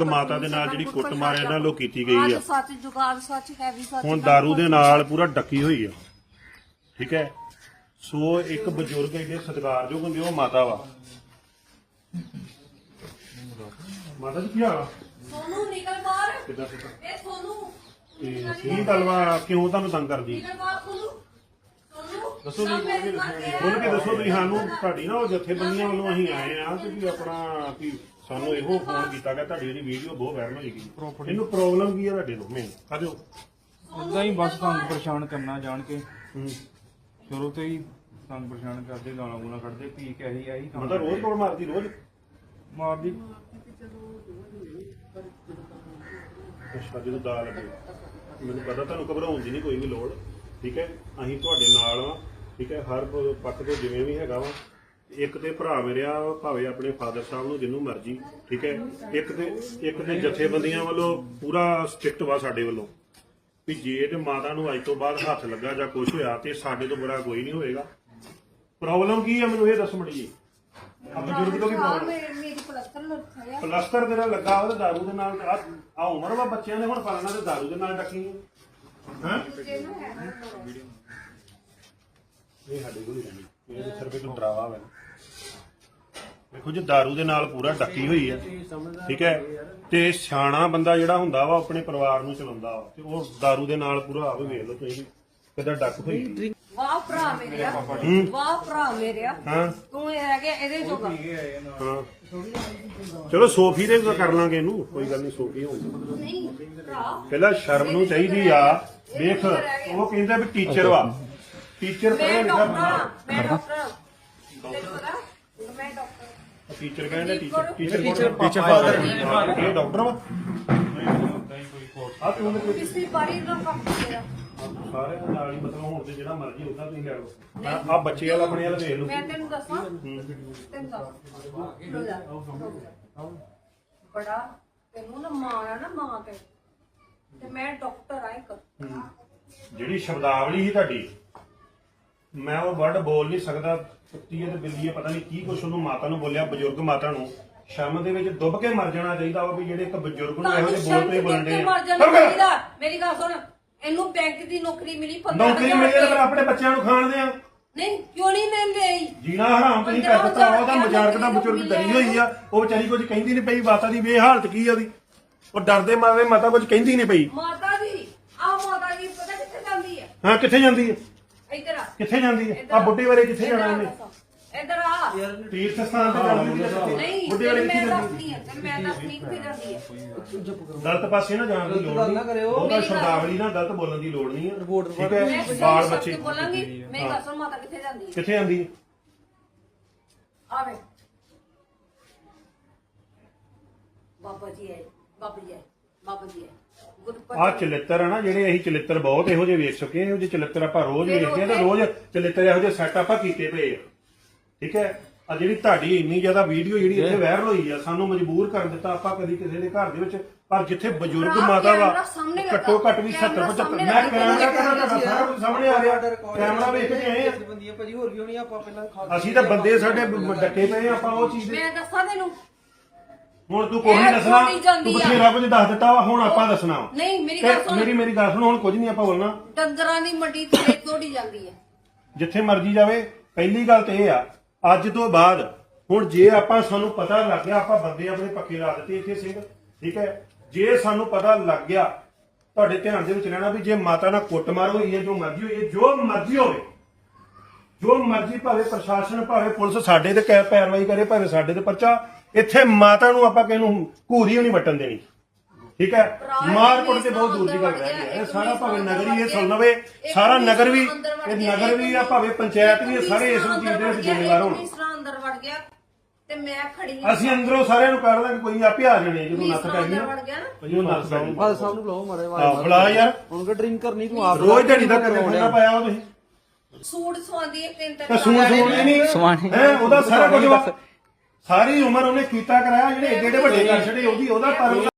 ਬਜ਼ੁਰਗ ਮਾਤਾ ਦੇ ਨਾਲ ਜਿਹੜੀ ਕੁੱਟਮਾਰ ਇਹਨਾਂ ਵੱਲੋਂ ਕੀਤੀ ਗਈ ਆ। ਸੱਚ ਸੱਚ ਸੱਚ ਹੁਣ दारू ਦੇ ਨਾਲ ਪੂਰਾ ਡੱਕੀ ਹੋਈ ਆ। ਠੀਕ ਹੈ? ਸੋ ਇੱਕ ਬਜ਼ੁਰਗ ਇਹਦੇ ਸਤਿਕਾਰਯੋਗ ਹੁੰਦੇ ਉਹ ਮਾਤਾ ਵਾ। ਮਾਤਾ ਜੀ ਕੀ ਹਾਲ ਆ? ਸੋਨੂੰ ਨਿਕਲ ਬਾਹਰ। ਕਿੱਦਾਂ ਸਿੱਧਾ? ਇਹ ਸੋਨੂੰ। ਤੇ ਕੀ ਗੱਲ ਵਾ? ਕਿਉਂ ਤੁਹਾਨੂੰ ਤੰਗ ਕਰਦੀ? ਨਿਕਲ ਬਾਹਰ ਸੋਨੂੰ। ਦੱਸੋ ਕੇ ਦੱਸੋ ਤੁਸੀਂ ਸਾਨੂੰ ਤੁਹਾਡੀ ਨਾ ਉਹ ਜਥੇਬੰਦੀਆਂ ਵੱਲੋਂ ਅਸੀਂ ਆਏ ਆ ਤੇ ਵੀ ਆਪਣਾ ਵੀ ਸਾਨੂੰ ਇਹੋ ਫੋਨ ਕੀਤਾ ਗਿਆ ਤੁਹਾਡੀ ਜਿਹੜੀ ਵੀਡੀਓ ਬਹੁਤ ਵਾਇਰਲ ਹੋਈ ਗਈ। ਇਹਨੂੰ ਪ੍ਰੋਬਲਮ ਕੀ ਹੈ ਤੁਹਾਡੇ ਨੂੰ ਮੈਂ ਆਜੋ। ਇਦਾਂ ਹੀ ਬਸ ਤੁਹਾਨੂੰ ਪਰੇਸ਼ਾਨ ਕਰਨਾ ਜਾਣ ਕੇ। ਸ਼ੁਰੂ ਤੋਂ ਹੀ ਤੁਹਾਨੂੰ ਪਰੇਸ਼ਾਨ ਕਰਦੇ ਗਾਲਾਂ ਗੂਲਾਂ ਕੱਢਦੇ ਪੀ ਕੇ ਆਹੀ ਆਹੀ ਕੰਮ ਮਤਲਬ ਰੋਜ਼ ਤੋੜ ਮਾਰਦੀ ਰੋਜ਼? ਮਾਰਦੀ। ਅੱਛਾ ਜਦੋਂ ਦਾ ਲੱਗੇ। ਮੈਨੂੰ ਪਤਾ ਤੁਹਾਨੂੰ ਘਬਰਾਉਣ ਦੀ ਨਹੀਂ ਕੋਈ ਵੀ ਲੋੜ। ਠੀਕ ਹੈ? ਅਸੀਂ ਤੁਹਾਡੇ ਨਾਲ ਆ ਠੀਕ ਹੈ ਹਰ ਪੱਖ ਤੋਂ ਜਿਵੇਂ ਵੀ ਹੈਗਾ ਵਾ ਇੱਕ ਤੇ ਭਰਾ ਮੇਰਿਆ ਭਾਵੇਂ ਆਪਣੇ ਫਾਦਰ ਸਾਹਿਬ ਨੂੰ ਜਿੰਨੂੰ ਮਰਜ਼ੀ ਠੀਕ ਹੈ ਇੱਕ ਤੇ ਇੱਕ ਤੇ ਜਥੇਬੰਦੀਆਂ ਵੱਲੋਂ ਪੂਰਾ ਸਟ੍ਰਿਕਟ ਵਾ ਸਾਡੇ ਵੱਲੋਂ ਵੀ ਜੇ ਤੇ ਮਾਤਾ ਨੂੰ ਅੱਜ ਤੋਂ ਬਾਅਦ ਹੱਥ ਲੱਗਾ ਜਾਂ ਕੁਝ ਹੋਇਆ ਤੇ ਸਾਡੇ ਤੋਂ ਬੜਾ ਕੋਈ ਨਹੀਂ ਹੋਏਗਾ। ਪ੍ਰੋਬਲਮ ਕੀ ਹੈ ਮੈਨੂੰ ਇਹ ਦੱਸ ਮੜੀ ਬਜ਼ੁਰਗ ਤੋਂ ਕੀ ਪ੍ਰੋਬਲਮ ਲੱਥਿਆ ਪਲਸਤਰ ਤੇਰਾ ਲੱਗਾ ਉਹਦੇ ਦਾਰੂ ਦੇ ਨਾਲ ਆ ਉਮਰ ਵਾ ਬੱਚਿਆਂ ਨੇ ਹੁਣ ਪਾਲਣਾ ਤੇ ਦਾਰੂ ਦੇ ਨਾਲ ਡੱਕੀ ਹਾਂ? ਇਹ ਸਾਡੇ ਕੋਲ ਹੀ ਰਹਿੰਦੀ। ਇਹ ਤਾਂ ਸਿਰਫ ਇੱਕ ਡਰਾਵਾ ਵਾ। ਦੇਖੋ ਜੀ ਦਾਰੂ ਦੇ ਨਾਲ ਪੂਰਾ ਡੱਕੀ ਹੋਈ ਹੈ ਠੀਕ ਹੈ? ਤੇ ਸਿਆਣਾ ਬੰਦਾ ਜਿਹੜਾ ਹੁੰਦਾ ਵਾ ਆਪਣੇ ਪਰਿਵਾਰ ਨੂੰ ਚਲਾਉਂਦਾ ਵਾ। ਤੇ ਉਹ ਦਾਰੂ ਦੇ ਨਾਲ ਪੂਰਾ ਆਵੇ ਵੇਖ ਲਓ ਤੁਸੀਂ ਕਿਦਾਂ ਡੱਕ ਹੋਈ ਵਾਹ ਭਰਾ ਮੇਰਿਆ ਵਾਹ ਭਰਾ ਮੇਰਿਆ ਹਾਂ। ਤੂੰ ਇਹ ਰਹਿ ਗਿਆ ਇਹਦੇ ਜੋਗਾ। ਹਾਂ ਚਲੋ ਸੋਫੀ ਦੇ ਕਰ ਲਾਂਗੇ ਇਹਨੂੰ। ਕੋਈ ਗੱਲ ਨਹੀਂ ਸੋਫੀ ਹੋਊਗੀ। ਨਹੀਂ ਭਰਾ। ਪਹਿਲਾਂ ਸ਼ਰਮ ਨੂੰ ਚਾਹੀਦੀ ਆ। ਵੇਖ ਉਹ ਕਹਿੰਦਾ ਵੀ ਟੀਚਰ ਵਾ। ਟੀਚਰ ਮੈਂ ਪੜ੍ਹਿਆ ਡਾਕਟਰ ਲਿਖਿਆ ਮੈਂ ਡਾਕਟਰ ਹਾਂ। ਤੈਨੂੰ ਪਤਾ ਮੈਂ ਡਾਕਟਰ ਹਾਂ। ਟੀਚਰ ਕਹਿੰਦਾ teacher teacher teacher teacher father ਇਹ ਡਾਕਟਰ ਵਾ? ਆ ਤੂੰ ਤੇ ਪਿਛਲੀ ਵਾਰੀ ਨਾ ਕੰਮ ਕੀਤਾ ਸਾਰੇ ਨਾਲ ਹੀ ਮਤਲਬ ਹੁਣ ਤੇ ਜਿਹੜਾ ਮਰਜ਼ੀ ਹੁੰਦਾ ਤੁਸੀਂ ਲੈ ਲਓ। ਆ ਬੱਚੇ ਵਾਲਾ ਆਪਣੇ ਵਾਲਾ ਲਓ। ਮੈਂ ਤੈਨੂੰ ਦੱਸਾਂ? ਤੈਨੂੰ ਦੱਸ। ਜਾ। ਬੜਾ ਤੈਨੂੰ ਨਾ ਮਾਂ ਆ ਨਾ ਮਾਂ ਤੇ। ਤੇ ਮੈਂ ਡਾਕਟਰ ਆ ਇੱਕ। ਜਿਹੜੀ ਸ਼ਬਦਾਵਲੀ ਸੀ ਤੁਹਾਡੀ। ਮੈਂ ਉਹ ਵਰਡ ਬੋਲ ਨਹੀਂ ਸਕਦਾ ਕੁੱਤੀ ਤੇ ਬਿੱਲੀ ਹੈ ਪਤਾ ਨਹੀਂ ਕੀ ਕੁਛ ਉਹਨੂੰ ਮਾਤਾ ਨੂੰ ਬੋਲਿਆ ਬਜ਼ੁਰਗ ਮਾਤਾ ਨੂੰ। ਸ਼ਰਮ ਦੇ ਵਿੱਚ ਡੁੱਬ ਕੇ ਮਰ ਜਾਣਾ ਚਾਹੀਦਾ ਵਾ ਵੀ ਜਿਹੜੇ ਇੱਕ ਬਜ਼ੁਰਗ ਨੂੰ ਇਹੋ ਜਿਹੇ ਬੋਲ ਤੇ ਬੋਲਣ ਦੇ ਮਰ ਜਾਣਾ ਚਾਹੀਦਾ। ਮੇਰੀ ਗੱਲ ਸੁਣ ਇਹਨੂੰ ਬੈਂਕ ਦੀ ਨੌਕਰੀ ਮਿਲੀ 15 ਨੌਕਰੀ ਮਿਲੀ ਤਾਂ ਫਿਰ ਆਪਣੇ ਬੱਚਿਆਂ ਨੂੰ ਖਾਣ ਦੇ ਆ ਨਹੀਂ ਕਿਉਂ ਨਹੀਂ ਮਿਲਦੀ ਜੀਣਾ ਹਰਾਮ ਤੁਸੀਂ ਕਰ ਦਿੱਤਾ ਉਹਦਾ ਮਜ਼ਾਕ ਦਾ ਬਜ਼ੁਰਗ ਡਰੀ ਹੋਈ ਆ। ਉਹ ਵਿਚਾਰੀ ਕੁਝ ਕਹਿੰਦੀ ਨਹੀਂ ਪਈ ਮਾਤਾ ਦੀ ਵੇ ਹਾਲਤ ਕੀ ਆ ਉਹਦੀ? ਉਹ ਡਰਦੇ ਮਾਰੇ ਮਾਤਾ ਕੁਝ ਕਹਿੰਦੀ ਨਹੀਂ ਪਈ। ਮਾਤਾ ਦੀ ਆ ਮਾਤਾ ਦੀ ਪਤਾ ਕਿੱਥੇ ਜਾਂਦੀ ਹੈ? ਹਾਂ ਕਿੱਥੇ ਜਾਂਦੀ ਆ ਕਿੱਥੇ ਜਾਂਦੀ ਹੈ? ਆ। ਬੁੱਢੇ ਬਾਰੇ ਕਿੱਥੇ ਜਾਣਾ ਇਹਨੇ। ਇੱਧਰ ਆ। ਤੀਰਥ ਸਥਾਨ ਤੇ ਜਾਂਦੀ ਹੈ ਨਹੀਂ ਬੁੱਢੇ ਤੈਨੂੰ ਕਿੱਥੇ ਮੈਂ ਜਾਂਦੀ? ਦੱਸਦੀ ਹਾਂ ਤੈਨੂੰ ਮੈਂ ਦੱਸਦੀ ਕਿੱਥੇ ਜਾਂਦੀ ਹੈ। ਗਲਤ ਪਾਸੇ ਨਾ ਜਾਣ ਦੀ ਲੋੜ ਨਹੀਂ। ਉਹਦਾ ਸ਼ਬਦਾਵਲੀ ਨਾਲ ਗਲਤ ਬੋਲਣ ਦੀ ਲੋੜ ਨਹੀਂ ਹੈ। ਠੀਕ ਮੈਂ ਹੈ ਸਹੀ ਬਾਲ ਸ਼ਬਦ ਬੱਚੇ ਬੋਲਾਂਗੀ ਮੇਰੀ ਗੱਲ ਸੁਣ ਮਾਤਾ ਕਿੱਥੇ ਜਾਂਦੀ ਹੈ? ਕਿੱਥੇ ਜਾਂਦੀ ਹੈ? ਆਵੇ। ਬਾਬਾ ਜੀ ਹੈ ਬਾਬਾ ਜੀ ਹੈ ਬਾਬਾ ਜੀ ਹੈ। ਗੁਰਪਤ ਆ ਚਲਿੱਤਰ ਆ ਨਾ ਜਿਹੜੇ ਅਸੀਂ ਚਲਿੱਤਰ ਬਹੁਤ ਇਹੋ ਜਿਹੇ ਵੇਖ ਚੁੱਕੇ ਹਾਂ ਇਹੋ ਜਿਹੇ ਚਲਿੱਤਰ ਆਪਾਂ ਰੋਜ਼ ਵੇਖਦੇ ਆ ਤੇ ਰੋਜ਼ ਚਲਿੱਤਰ ਇਹੋ ਜਿਹੇ ਸੈੱਟ ਆਪਾਂ ਕੀਤੇ ਪਏ ਆ। ਠੀਕ ਹੈ? ਆ ਜਿਹੜੀ ਤੁਹਾਡੀ ਇੰਨੀ ਜ਼ਿਆਦਾ ਵੀਡੀਓ ਜਿਹੜੀ ਇੱਥੇ ਵਾਇਰਲ ਹੋਈ ਆ ਸਾਨੂੰ ਮਜਬੂਰ ਕਰ ਦਿੱਤਾ ਆਪਾਂ ਕਦੀ ਕਿਸੇ ਦੇ ਘਰ ਦੇ ਵਿੱਚ ਪਰ ਜਿੱਥੇ ਬਜ਼ੁਰਗ ਮਾਤਾ ਵਾ। ਘੱਟੋ ਘੱਟ ਵੀ 70 ਕੈਮਰਾ 75 ਸਾਹਮਣੇ ਮੈਂ। ਕੈਮਰਾ ਤੁਹਾਡਾ ਸਾਰਾ ਕੁਝ ਸਾਹਮਣੇ ਆ ਰਿਹਾ। ਕੈਮਰਾ ਵੇਖ ਕੇ ਆਏ ਆ। ਬੰਦੀਆਂ ਭਾਜੀ ਹੋਰ ਵੀ ਹੋਣੀ ਆਪਾਂ ਪਹਿਲਾਂ ਖਾ ਅਸੀਂ ਤਾਂ ਬੰਦੇ ਸਾਡੇ ਡੱਕੇ ਪਏ ਆ, ਆਪਾਂ ਉਹ ਚੀਜ਼ ਦੇ ਮੈਂ ਦੱਸਾਂ ਤੈਨੂੰ ਹੁਣ ਤੂੰ ਕੋਈ ਇਹ ਨਹੀਂ ਦੱਸਣਾ ਜਾਂਦੀ ਤੂੰ ਆ। ਬਥੇਰਾ ਕੁਝ ਦੱਸ ਦਿੱਤਾ ਵਾ ਹੁਣ ਆਪਾਂ ਦੱਸਣਾ ਵਾ। ਨਹੀਂ ਮੇਰੀ ਤੇ ਗੱਲ ਸੁਣ ਮੇਰੀ ਮੇਰੀ ਗੱਲ ਸੁਣ ਹੁਣ ਕੁਝ ਨਹੀਂ ਆਪਾਂ ਬੋਲਣਾ ਡੰਗਰਾਂ ਦੀ ਮੰਡੀ ਥਲੇ ਤੋੜੀ ਜਾਂਦੀ ਹੈ ਜਿੱਥੇ ਮਰਜ਼ੀ ਜਾਵੇ ਪਹਿਲੀ ਗੱਲ ਤੇ ਇਹ ਆ ਅੱਜ ਤੋਂ ਬਾਅਦ ਹੁਣ ਜੇ ਆਪਾਂ ਸਾਨੂੰ ਪਤਾ ਲੱਗ ਗਿਆ ਆਪਾਂ ਬੰਦੇ ਆਪਣੇ ਪੱਕੇ ਲਾ ਦਿੱਤੇ ਇੱਥੇ ਸਿੰਘ ਠੀਕ ਹੈ ਜੇ ਸਾਨੂੰ ਪਤਾ ਲੱਗ ਗਿਆ ਤੁਹਾਡੇ ਧਿਆਨ ਦੇ ਵਿੱਚ ਰਹਿਣਾ ਵੀ ਜੇ ਮਾਤਾ ਨਾਲ ਕੁੱਟਮਾਰ ਹੋਈ ਹੈ ਜੋ ਮਰਜ਼ੀ ਹੋਈ ਹੈ ਜੋ ਮਰਜ਼ੀ ਹੋਵੇ ਜੋ ਮਰਜ਼ੀ ਭਾਵੇਂ ਪ੍ਰਸ਼ਾਸਨ ਭਾਵੇਂ ਪੁਲਿਸ ਸਾਡੇ ਤੇ ਕੈ ਪੈਰਵਾਈ ਕਰੇ ਭਾਵੇਂ ਸਾਡੇ ਤੇ ਪਰਚਾ ਇੱਥੇ ਮਾਤਾ ਨੂੰ ਆਪਾਂ ਕਿਹਨੂੰ ਘੂਰੀ ਨਹੀਂ ਵਟਣ ਦੇਣੀ। ਠੀਕ ਹੈ? ਮਾਰ ਕੁੱਟ ਤੇ ਬਹੁਤ ਦੂਰ ਦੀ ਗੱਲ ਰਹਿ ਗਈ ਹੈ। ਇਹ ਸਾਰਾ ਭਾਵੇਂ ਨਗਰੀ ਇਹ ਸੁਣ ਲਵੇ ਸਾਰਾ ਨਗਰ ਵੀ ਇਹ ਨਗਰ ਵੀ ਆ ਭਾਵੇਂ ਪੰਚਾਇਤ ਵੀ ਸਾਰੇ ਇਸ ਚੀਜ਼ ਦੇ ਵਿੱਚ ਜ਼ਿੰਮੇਵਾਰ ਹੋਣ। ਮਿਸਰਾ ਅੰਦਰ ਵੜ ਗਿਆ ਤੇ ਮੈਂ ਖੜੀ ਹਾਂ। ਅਸੀਂ ਅੰਦਰੋਂ ਸਾਰਿਆਂ ਨੂੰ ਕਰ ਦਾਂਗੇ ਕੋਈ ਆਪੇ ਆ ਜਾਣੇ ਜਦੋਂ ਨੱਥ ਪੈ ਗਈ ਨਾ। ਨੱਥ ਪੈ ਗਈ। ਬਾਦ ਸਾਹਿਬ ਨੂੰ ਬੁਲਾਓ ਮਾਰੇ ਹਾਂ ਬੁਲਾ ਯਾਰ। ਹੁਣ ਕਿ ਡਰਿੰਕ ਕਰਨੀ ਤੂੰ ਆਪ ਰੋਜ਼ ਢੜੀ ਦਾ ਕਰਨਾ ਪਾਇਆ ਉਹ ਤੁਸੀਂ। ਸੂਟ ਸਵਾਦੀ ਹੈ ਤਿੰਨ ਤੇ ਤਿੰਨ ਸੂਣ ਸੂਣ ਨਹੀਂ ਹੈ। ਉਹਦਾ ਸਾਰਾ ਕੁਝ ਵਾ। ਸਾਰੀ ਉਮਰ ਉਹਨੇ ਕੀਤਾ ਕਰਾਇਆ ਜਿਹੜੇ ਏਡੇ ਏਡੇ ਵੱਡੇ ਕਰ ਛੜੇ ਉਹਦੀ ਉਹਦਾ ਪਰ